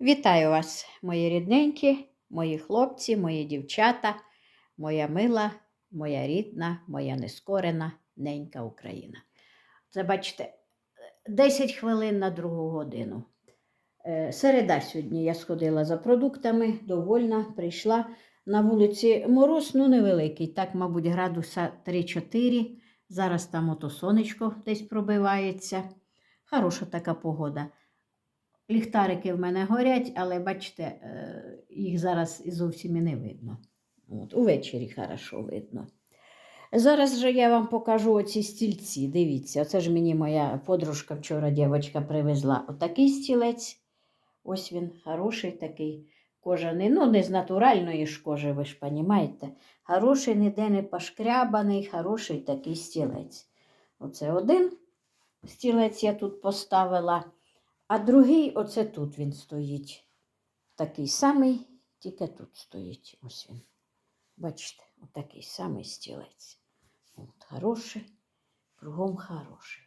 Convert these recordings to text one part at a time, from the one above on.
Вітаю вас, мої рідненькі, мої хлопці, мої дівчата, моя мила, моя рідна, моя нескорена ненька Україна. Це бачите, 10 хвилин на другу годину. Е, Середа сьогодні я сходила за продуктами, довольна, прийшла. На вулиці мороз, ну невеликий, так, мабуть, градуса 3-4. Зараз там ото сонечко десь пробивається. Хороша така погода. Ліхтарики в мене горять, але бачите, е, їх зараз зовсім і не видно. От, увечері хорошо видно. Зараз же я вам покажу оці стільці. Дивіться, оце ж мені моя подружка вчора дівчинка привезла отакий стілець. Ось він хороший такий кожаний. Ну, не з натуральної ж кожи, ви ж розумієте. Хороший, ніде не пошкрябаний, хороший такий стілець. Оце один стілець я тут поставила. А другий, оце тут він стоїть. Такий самий, тільки тут стоїть. Ось він. Бачите, отакий самий стілець. От, хороший, кругом хороший.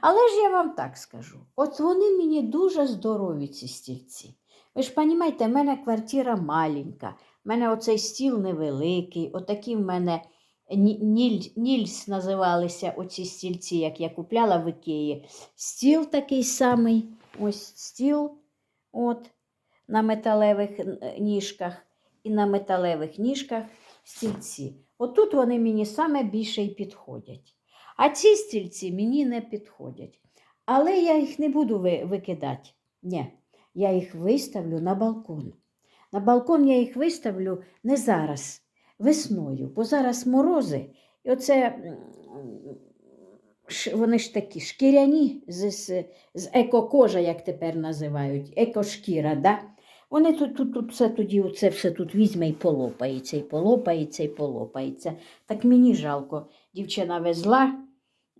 Але ж я вам так скажу: от вони мені дуже здорові, ці стільці. Ви ж розумієте, в мене квартира маленька, в мене оцей стіл невеликий, отакі в мене Ніль, Нільс називалися оці стільці, як я купляла в Ікеї. Стіл такий самий, ось стіл от, на металевих е, ніжках і на металевих ніжках стільці. Отут вони мені саме більше і підходять. А ці стільці мені не підходять. Але я їх не буду викидати. Ні, я їх виставлю на балкон. На балкон я їх виставлю не зараз, весною, бо зараз морози, і оце вони ж такі шкіряні з, з, екокожа, як тепер називають, екошкіра. Да? Вони тут, тут, тут все тоді оце все тут візьме і полопається, і полопається, і полопається. Так мені жалко. Дівчина везла,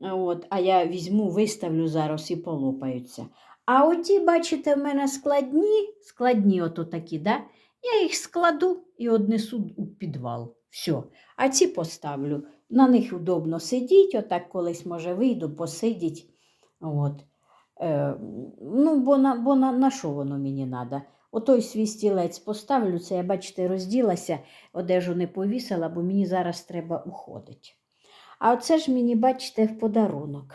от, а я візьму, виставлю зараз і полопаються. А оті, бачите, в мене складні, складні ото такі, да? я їх складу і однесу у підвал. Все. А ці поставлю. На них удобно сидіть, отак колись, може, вийду, посидіть. От. Е, ну, бо на, бо на, на що воно мені треба? Отой свій стілець поставлю, це я, бачите, розділася, одежу не повісила, бо мені зараз треба уходити. А оце ж мені, бачите, в подарунок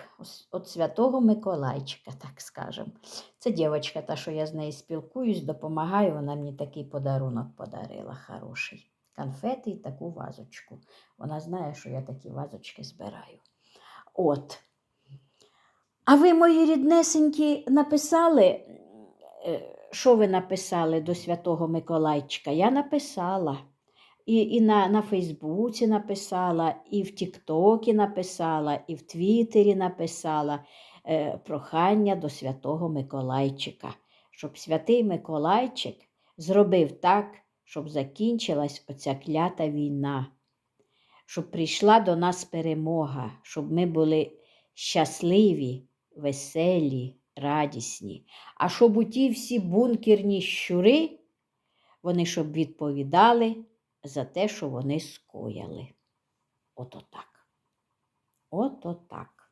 от Святого Миколайчика, так скажемо. Це дівчинка, та, що я з нею спілкуюсь, допомагаю, вона мені такий подарунок подарила хороший. Конфети і таку вазочку. Вона знає, що я такі вазочки збираю. От. А ви, мої ріднесенькі, написали, е, що ви написали до Святого Миколайчика? Я написала. І, і на, на Фейсбуці написала, і в Тіктокі написала, і в Твіттері написала е, прохання до Святого Миколайчика, щоб святий Миколайчик зробив так, щоб закінчилась оця клята війна, щоб прийшла до нас перемога, щоб ми були щасливі, веселі, радісні. А щоб у ті всі бункерні щури, вони щоб відповідали за те, що вони скояли. Ото так. Ото так.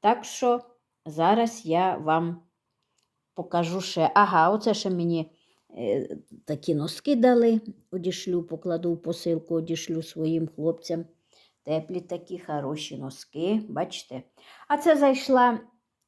Так що зараз я вам покажу ще. Ага, оце ще мені такі носки дали. Одішлю, покладу в посилку, одішлю своїм хлопцям. Теплі такі хороші носки, бачите. А це зайшла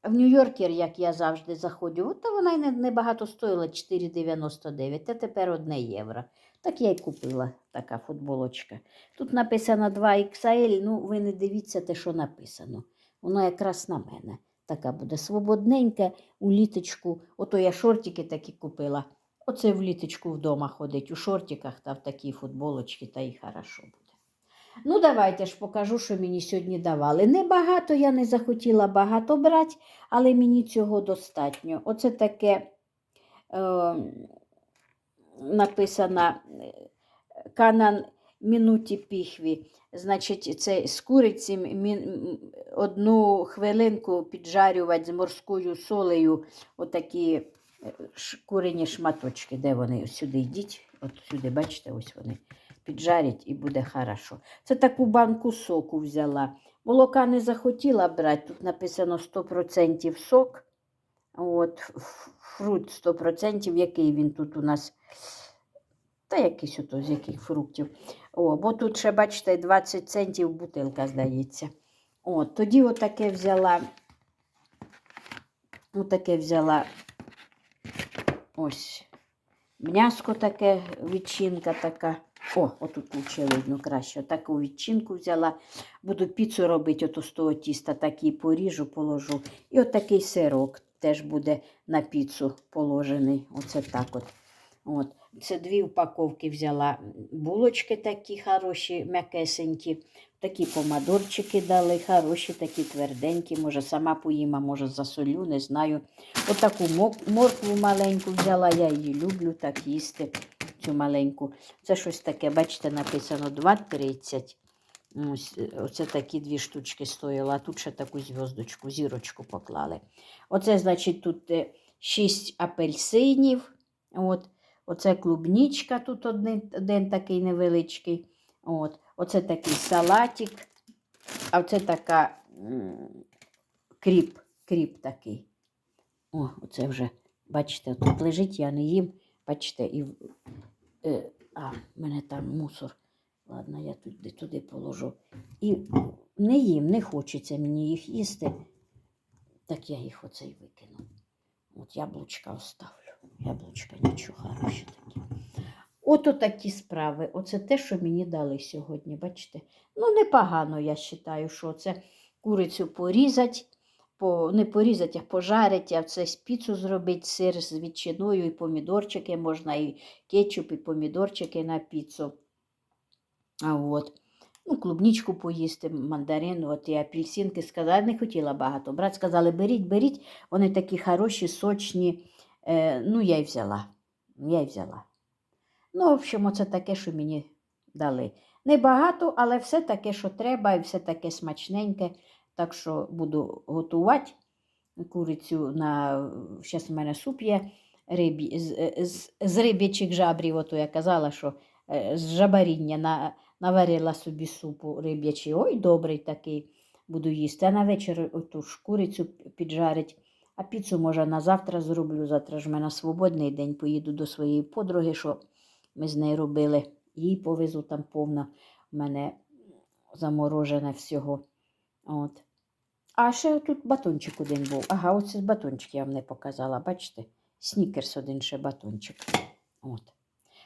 в Нью-Йоркер, як я завжди заходжу. От вона й небагато стоїла 4,99, а тепер 1 євро. Так я й купила така футболочка. Тут написано 2XL, ну ви не дивіться те, що написано. Воно якраз на мене. Така буде свободненька у літочку. Ото я шортики такі купила. Оце в літочку вдома ходить у шортиках та в такій футболочці, та й хорошо буде. Ну, давайте ж покажу, що мені сьогодні давали. Небагато я не захотіла багато брати, але мені цього достатньо. Оце таке е, написано канан мінуті піхві. Значить, це з куриці одну хвилинку піджарювати з морською солею отакі курені шматочки. Де вони? Сюди йдіть. От сюди, бачите, ось вони. Піджарять і буде хорошо. Це таку банку соку взяла. Молока не захотіла брати. Тут написано 100% сок. От, фрукт 100%, який він тут у нас. Та якийсь ото з яких фруктів. О, бо тут ще, бачите, 20 центів бутилка, здається. От, тоді отаке взяла. Отаке взяла ось м'яско таке, відчинка така. О, отут лучше видно краще. Таку відчинку взяла. Буду піцу робити ото з того тіста, такий поріжу, положу. І отакий сирок теж буде на піцу положений. Оце так от. От. Це дві упаковки взяла. Булочки такі хороші, м'якесенькі. Такі помадорчики дали, хороші, такі тверденькі. Може, сама поїм, а може засолю, не знаю. Отаку мок- моркву маленьку взяла, я її люблю так їсти, цю маленьку. Це щось таке, бачите, написано 2,30. Ось, е, оце такі дві штучки стоїло, а тут ще таку зв'язочку, зірочку поклали. Оце, значить, тут е, 6 апельсинів. От. Оце клубнічка, тут один, один такий невеличкий. От. Оце такий салатик. А оце така кріп, кріп такий. О, оце вже, бачите, тут лежить, я не їм. Бачите, і. Е, а, в мене там мусор. Ладно, я туди, туди положу. І не їм, не хочеться мені їх їсти. Так я їх оце й викину. От яблучка оставлю. Яблучка нічого хороші такі. Ото такі справи. Оце те, що мені дали сьогодні, бачите? Ну, непогано, я вважаю, що це курицю порізати, по, не порізати, а пожарити, а це піцу зробити, сир з ветчиною і помідорчики, можна і кетчуп, і помідорчики на піцу. А от. Ну, клубничку поїсти, мандарин, от і апельсинки сказали, не хотіла багато. Брат сказали, беріть, беріть, вони такі хороші, сочні. Е, ну, я й взяла. Я й взяла. Ну, в общем, оце таке, що мені дали. Небагато, але все таке, що треба, і все таке смачненьке. Так що буду готувати курицю на. Зараз у мене суп є рибі... з, з, з риб'ячих жабрів, ото я казала, що е, з жабаріння на, наварила собі супу риб'ячий. Ой, добрий такий буду їсти. А на вечір оту ж курицю піджарить. А піцу, може, на завтра зроблю. Завтра ж в мене свободний день, поїду до своєї подруги, що ми з нею робили. Їй повезу там повно. У мене заморожене всього. От. А ще тут батончик один був. Ага, оце батончик я вам не показала, бачите? Снікерс один ще батончик. От.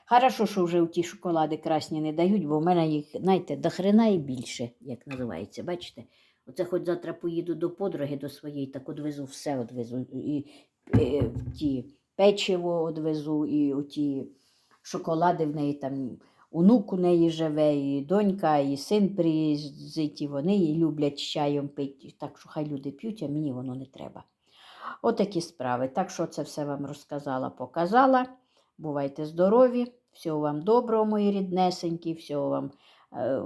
Хорошо, що вже ті шоколади красні не дають, бо в мене їх, знаєте, до хрена і більше, як називається, бачите? Оце хоч завтра поїду до подруги до своєї, так одвезу все одвезу. І, і, ті печиво одвезу, і оті шоколади в неї там. Онук у неї живе, і донька, і син приїздить, і вони її люблять чаєм пити. Так що хай люди п'ють, а мені воно не треба. Отакі справи. Так що це все вам розказала, показала. Бувайте здорові, всього вам доброго, мої ріднесенькі, всього вам е,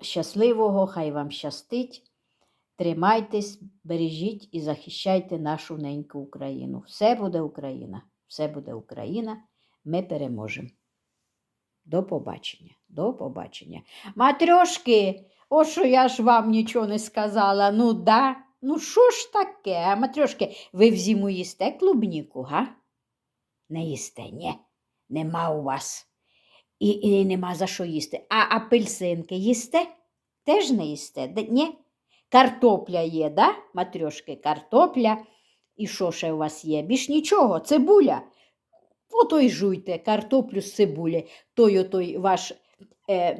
щасливого, хай вам щастить. Тримайтесь, бережіть і захищайте нашу неньку Україну. Все буде Україна, все буде Україна. Ми переможемо. До побачення. До побачення. Матрьошки, о, що я ж вам нічого не сказала. Ну да. Ну що ж таке? А матрьошки, ви в зиму їсте клубніку, га? Не їсте, ні. Нема у вас. І, і нема за що їсти. А апельсинки їсте? Теж не їсте? Ні? Картопля є, да, матрьошки? Картопля. І що ще у вас є? Більш нічого, цибуля. Ото й жуйте картоплю з цибулі. Той отой ваш е,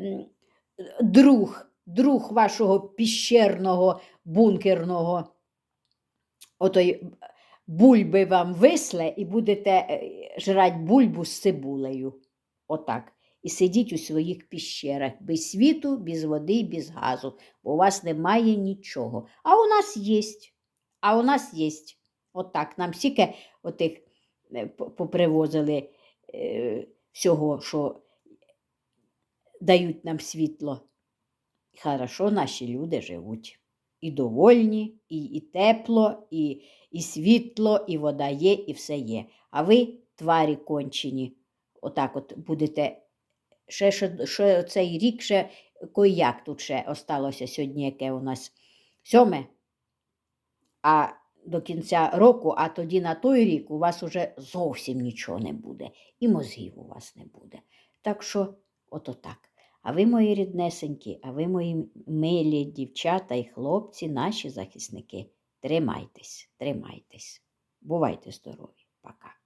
друг, друг вашого піщерного бункерного. Отой бульби вам висле і будете е, жрати бульбу з цибулею. Отак. І сидіть у своїх піщерах без світу, без води, без газу, бо у вас немає нічого. А у нас є. А у нас є. Отак. Нам стільки отих е, попривозили е, всього, що дають нам світло. Хорошо наші люди живуть. І довольні, і, і тепло, і, і світло, і вода є, і все є. А ви, тварі кончені, отак от будете. Ще, ще, ще цей рік ще кояк тут ще осталося сьогодні, яке у нас сьоме. А до кінця року, а тоді на той рік у вас уже зовсім нічого не буде, і мозгів у вас не буде. Так що, ото так. А ви, мої ріднесенькі, а ви, мої милі дівчата і хлопці, наші захисники, тримайтесь, тримайтесь. Бувайте здорові. Пока.